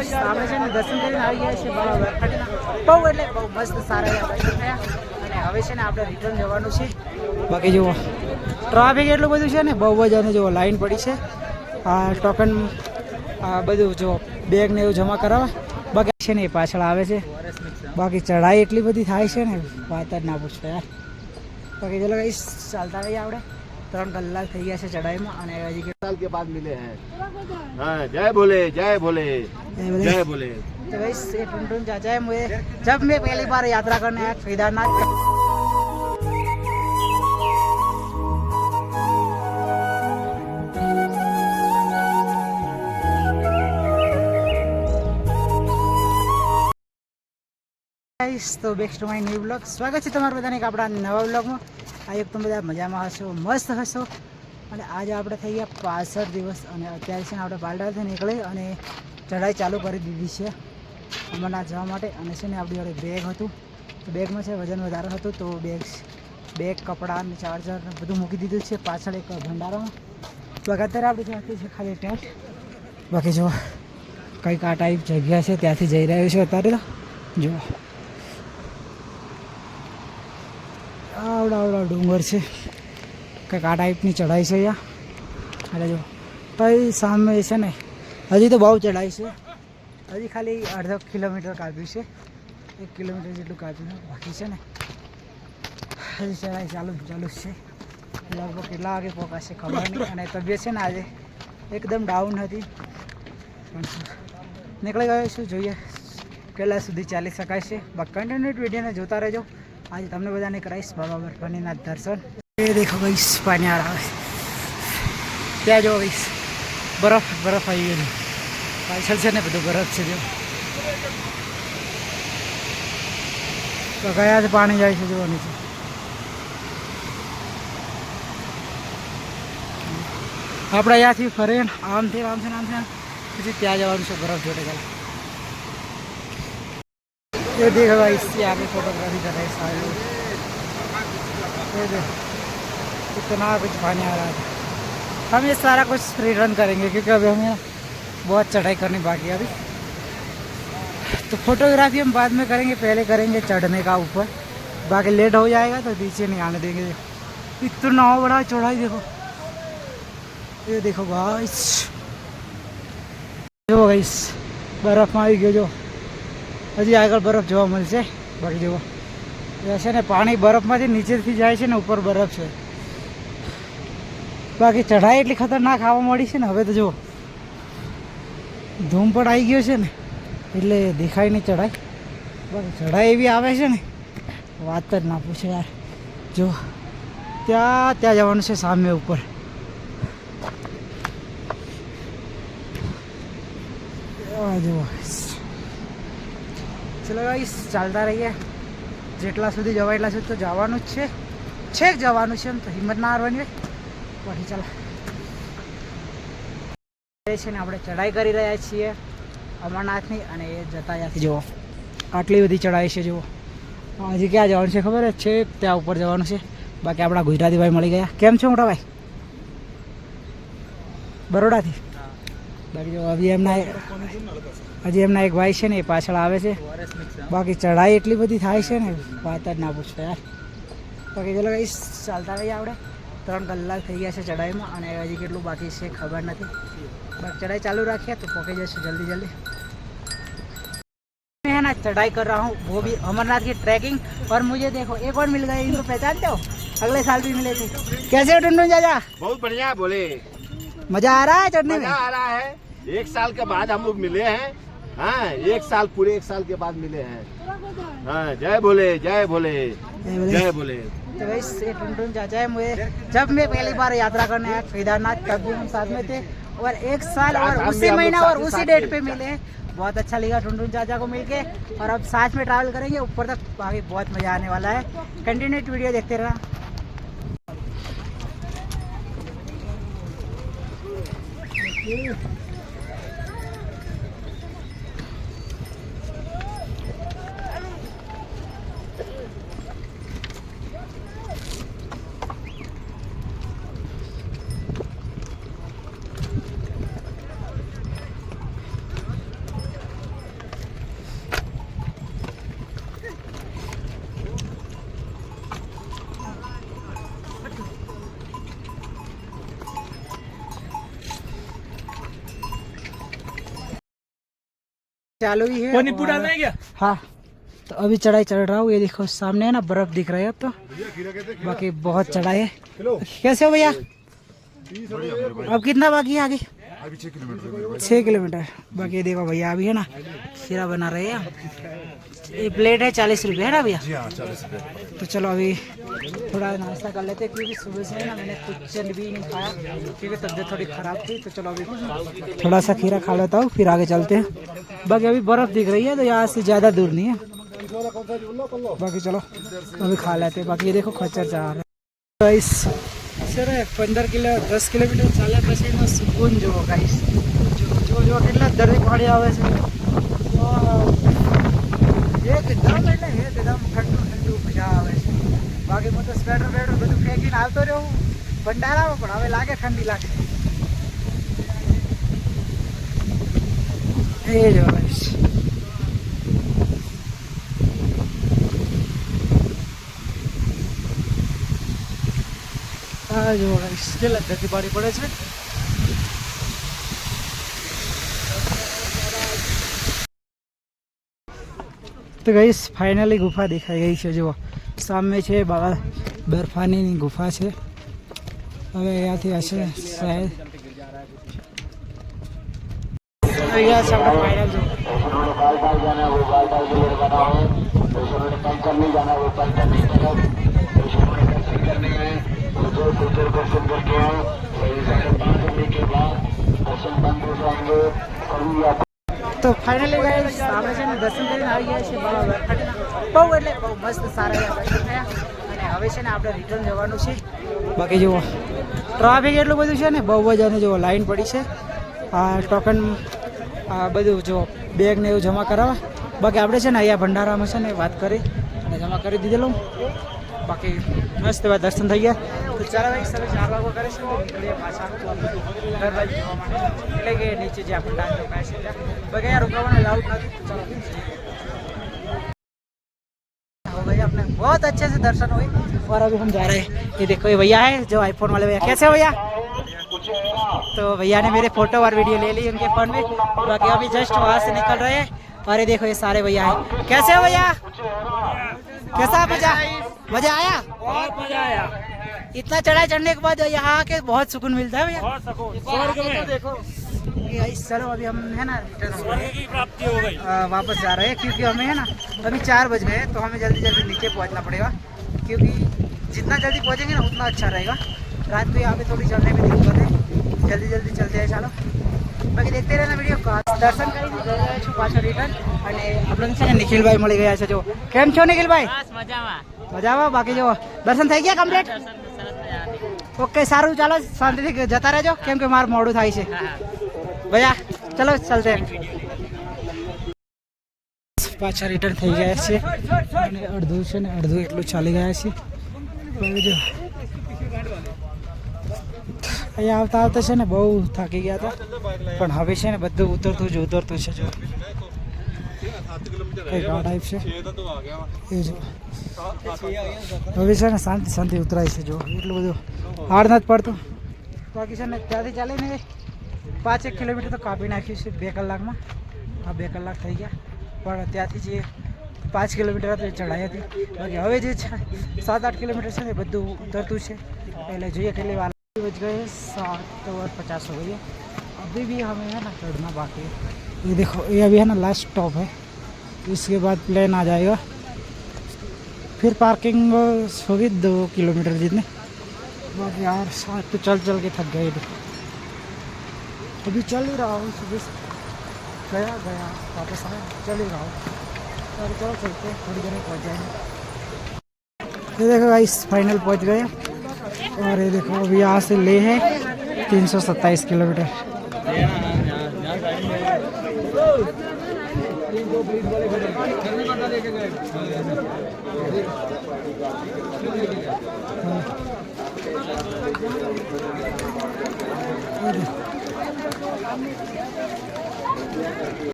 આપણે છે ને દર્શન કરીને આવી ગયા છીએ બરાબર બહુ એટલે બહુ મસ્ત સારા દર્શન થયા. અને હવે છે ને આપણે રિટર્ન જવાનું છે. બાકી જુઓ. ટ્રાફિક એટલું બધું છે ને બહુ જ અને જુઓ લાઈન પડી છે. આ ટોકન આ બધું જો બેગ ને એવું જમા કરાવવા. બાકી છે ને એ પાછળ આવે છે. બાકી ચઢાઈ એટલી બધી થાય છે ને વાત જ ના પૂછો યાર. બાકી ચલો કઈ ચાલતા રહીએ આપણે. ત્રણ કલાક થઈ ગયા છે ચઢાઈમાં અને હજી કે સાલ કે બાદ મિલે હે. જય બોલે જય બોલે जय बोले तो गाइस ये टुनटुन चाचा है मुझे जब मैं पहली बार यात्रा करने आया केदारनाथ ગાઈસ તો back to my new blog સ્વાગત છે તમારું બધાને એક આપણા નવા બ્લોગમાં આ એક તમે બધા મજામાં હશો મસ્ત હશો અને આજે આપણે થઈ ગયા પાસઠ દિવસ અને અત્યારે છે ને આપણે બાલડાથી નીકળી અને ચઢાઈ ચાલુ કરી દીધી છે અમરનાથ જવા માટે. અને છે ને આપણી જોડે બેગ હતું. તો બેગમાં છે વજન વધારે હતું. તો બેગ બેગ કપડાં અને ચાર્જર બધું મૂકી દીધું છે. પાછળ એક ભંડારામાં તો અત્યારે આપણી ત્યાંથી છે ખાલી ટેન્ટ બાકી જો કંઈક આ ટાઈપ જગ્યા છે, ત્યાંથી જઈ રહ્યો છે અત્યારે તો. જુઓ આવડા આવડા ડુંગર છે. કંઈક આ ટાઈપની ચઢાઈ છે અહીંયા. એટલે જો ભાઈ સામે છે ને હજી તો બહુ ચડાય છે. હજી ખાલી અડધો કિલોમીટર કાપ્યું છે. એક કિલોમીટર જેટલું કાપ્યું બાકી છે ને, હજી ચડાય ચાલુ ચાલુ છે. લગભગ કેટલા વાગે પહોંચાશે ખબર નહીં, અને તબિયત છે ને આજે એકદમ ડાઉન હતી. પણ નીકળી ગયો શું જોઈએ કેટલા સુધી ચાલી શકાય છે. બાકી કન્ટિન્યુટ વિડીયોને જોતા રહેજો. આજે તમને બધાને કરાવીશ બાબા બરફાનીના દર્શન. એ દેખો ગઈશ પાણી આવે. ત્યાં જો ગઈશ બરફ બરફ આવી ગયો પાછળ છે ને બધું બરફ છે જો તો કયા પાણી જાય છે જોવા નીચે આપણે અહીંયાથી ફરે ને આમથી આમ છે ને આમ છે ને પછી ત્યાં જવાનું છે બરફ જોડે ચાલો ये देखो भाई इससे आगे फोटोग्राफी कर रहे हैं सारे लोग ये देखो कितना कुछ पानी आ रहा है हम ये सारा कुछ रिटर्न करेंगे क्योंकि अभी हमें बहुत चढ़ाई करनी बाकी है अभी तो फोटोग्राफी हम बाद में करेंगे पहले करेंगे चढ़ने का ऊपर बाकी लेट हो जाएगा तो नीचे नहीं आने देंगे देखो इतना बड़ा चौड़ाई देखो ये देखो गाइस જો ગાઈસ બરફમાં આવી ગયો જો હજી આગળ બરફ જોવા મળશે બાકી જુઓ એ છે ને પાણી બરફમાંથી નીચેથી જાય છે ને ઉપર બરફ છે બાકી ચઢાઈ એટલી ખતરનાક આવવા મળી છે ને હવે તો જુઓ ધૂમ પણ આવી ગયો છે ને, એટલે દેખાય નહીં ચઢાઈ પણ ચઢાઈ એવી આવે છે ને, વાત જ ના પૂછે યાર. જો, ત્યાં ત્યાં જવાનું છે સામે ઉપર. જુઓ. ચલો ગાઈસ ચાલતા રહીએ. જેટલા સુધી જવાય એટલા સુધી તો જવાનું જ છે. છેક જવાનું છે એમ તો હિંમત ના હારવાની હોય. પછી ચાલો. એ છે ને આપણે ચઢાઈ કરી રહ્યા છીએ અમરનાથની અને એ જતા ત્યાંથી જુઓ. આટલી બધી ચઢાઈ છે, જુઓ. હજી ક્યાં જવાનું છે ખબર છે? ત્યાં ઉપર જવાનું છે. બાકી આપણા ગુજરાતી ભાઈ મળી ગયા. કેમ છો મોટા ભાઈ? બરોડાથી? બાકી જો હજી એમના હજી એમના એક ભાઈ છે ને એ પાછળ આવે છે. બાકી ચઢાઈ એટલી બધી થાય છે ને, વાત જ ના પૂછો યાર. બાકી ચલો કઈ ચાલતા રહીએ આપણે. ત્રણ કલાક થઈ ગયા છે ચઢાઈમાં અને હજી કેટલું બાકી છે ખબર નથી. बस चढ़ाई चालू रखे तो पके जैसे जल्दी जल्दी। मैं है ना चढ़ाई कर रहा हूँ वो भी अमरनाथ की ट्रैकिंग और मुझे देखो एक और मिल गए इनको पहचानते हो? अगले साल भी मिले थे कैसे हो जाजा बहुत बढ़िया बोले। मज़ा आ रहा है चढ़ने में? आ रहा है। एक साल के बाद हम लोग मिले हैं। हाँ एक साल पूरे एक साल के बाद मिले हैं। हाँ जय बोले जय बोले जय बोले तो भाई टुनटुन चाचा है मुझे जब मैं पहली बार यात्रा करने आया केदारनाथ तब भी हम साथ में थे। और एक साल और उसी महीना और उसी डेट पे मिले बहुत अच्छा लगा ढूंढ चाचा को मिलके। और अब साथ में ट्रैवल करेंगे ऊपर तक आगे बहुत मज़ा आने वाला है। कंटिन्यू वीडियो देखते रहना। चालू ही है। वो नींबू और- डालना है क्या हाँ तो अभी चढ़ाई चढ़ रहा हूँ। ये देखो सामने है ना बर्फ़ दिख रहा है अब तो। बाकी बहुत चढ़ाई है। कैसे हो भैया? अब कितना बाकी है आगे? छः किलोमीटर बाकी ये देखो भैया अभी है ना खीरा बना रहे हैं। ये प्लेट है चालीस रुपये है ना भैया? तो चलो अभी थोड़ा नाश्ता कर लेते हैं क्योंकि सुबह से ना मैंने कुछ भी नहीं खाया क्योंकि तबीयत थोड़ी ख़राब थी तो चलो अभी थोड़ा सा खीरा खा लेता हूँ फिर आगे चलते हैं। बाकी अभी बर्फ़ दिख रही है तो यहाँ से ज़्यादा दूर नहीं है। बाकी चलो अभी खा लेते हैं। बाकी ये देखो खच्चर जा रहा है। पंद्रह किलो दस किलोमीटर चालीस સુકૂન જુઓ ગાઈસ જો જો કેટલા દરેક પાણી આવે છે. એકદમ એટલે એકદમ ઠંડુ ઠંડુ મજા આવે છે. બાકી હું તો સ્વેટર બેટર બધું ફેંકીને આવતો રહ્યો હું. ભંડારામાં પણ હવે લાગે ઠંડી લાગે. એ જો ગાઈસ આ જો કેટલા ધરતી પાડી પડે છે? તો ગઈશ ફાઇનલી ગુફા દેખાઈ ગઈ છે, જુઓ. સામે છે બાબા બરફાનીની ગુફા છે. હવે અહીંયાથી હશે સાહેબ. ફાઇનલ ફાઇનલી ગાઈસ અમે છે ને દર્શન કરીને આવી ગયા છીએ બહુ એટલે બહુ મસ્ત સારા દર્શન થયા. અને હવે છે ને આપણે રિટર્ન જવાનું છે. બાકી જુઓ ટ્રાફિક એટલું બધું છે ને, બહુ જ અને જુઓ લાઈન પડી છે. ટોકન બધું જો બેગ ને એવું જમા કરાવવા. બાકી આપણે છે ને અહીંયા ભંડારામાં છે ને વાત કરી અને જમા કરી દીધેલું. બાકી મસ્ત એવા દર્શન થઈ ગયા. ચાલો ભાઈ સવારે ચાર વાગો કરે છે તો નીકળીએ પાછા ઘર બાજુ જવા માટે એટલે કે નીચે જે આપણે ડાન્સ રોકાય છે ત્યાં બાકી અહીંયા રોકાવાનું લાઉડ નથી તો ચાલો हो गए अपने बहुत अच्छे से दर्शन हुए और अभी हम जा रहे हैं ये देखो ये भैया है जो आईफोन वाले भैया कैसे हो भैया तो भैया ने मेरे फोटो और वीडियो ले ली उनके फोन में बाकी अभी जस्ट वहाँ से निकल रहे हैं और ये देखो ये सारे भैया हैं कैसे हो भैया कैसा मजा मजा आया बहुत मजा आया इतना चढ़ाई चढ़ने के बाद यहाँ आके बहुत सुकून मिलता है भैया बहुत सको स्वर्ग में देखो गाइस, चलो अभी हम है ना रिटर्न हो रहे हैं स्वर्ग की प्राप्ति हो गई आ, वापस जा रहे हैं क्योंकि हमें है ना अभी चार बज गए हैं, तो हमें जल्दी जल्दी नीचे पहुंचना पड़ेगा क्योंकि जितना जल्दी पहुंचेंगे ना उतना अच्छा रहेगा रात को यहाँ पे थोड़ी चलने में दिक्कत है जल्दी जल्दी चलते हैं ચાલો બાકી દેખતે રહેના વિડીયો દર્શન કરીને જઈ રહ્યા છું પાછા રિટર્ન અને આપણને છે ને નિખિલભાઈ મળી ગયા છે જો કેમ છો નિખિલભાઈ બસ મજામાં મજામાં બાકી જો દર્શન થઈ ગયા કમ્પ્લીટ દર્શન સરસ મજાથી ઓકે સારું ચાલો શાંતિથી જતા રહેજો કેમ કે મારું મોડું થાય છે. ભૈયા ચલો ચલતે પાછા રિટર્ન થઈ ગયા છે. અને અડધું છે ને અડધું એટલું ચાલી ગયા છે. જો અહીંયા આવતા આવતા છે ને બહુ થાકી ગયા હતા. પણ હવે છે ને બધું ઉતરતું જ ઉતરતું છે જો. કઈ ગાઢ ટાઈપ છે એ જો હવે છે ને શાંતિ શાંતિ ઉતરાય છે જો એટલું બધું હાર્ડ નથી પડતું બાકી છે ને ત્યાંથી ચાલીને પાંચેક કિલોમીટર તો કાપી નાખ્યું છે બે કલાકમાં આ બે કલાક થઈ ગયા પણ ત્યાંથી જે પાંચ કિલોમીટર હતી એ ચઢાઈ હતી બાકી હવે જે છે સાત આઠ કિલોમીટર છે ને એ બધું ઉતરતું છે એટલે જોઈએ કેટલી વાર बज गए सात और पचास हो गई है अभी भी हमें है ना चढ़ना बाकी है ये देखो, ये अभी है ना लास्ट स्टॉप है। इसके बाद प्लेन आ जाएगा। फिर पार्किंग होगी दो किलोमीटर जितने। बस यार, साथ तो चल चल के थक गए अभी चल ही रहा हूँ, सुबह गया गया, वापस आया। चल ही रहा हूँ। और चलो, चलते थोड़ी देर में पहुँच जाएँगे। ये देखो गाइस फाइनल पहुँच गए। और ये देखो, अभी यहाँ से ले है तीन सौ सत्ताईस किलोमीटर। ब्लीड वाले खबर गर्मी बढ़ा लेके गए हां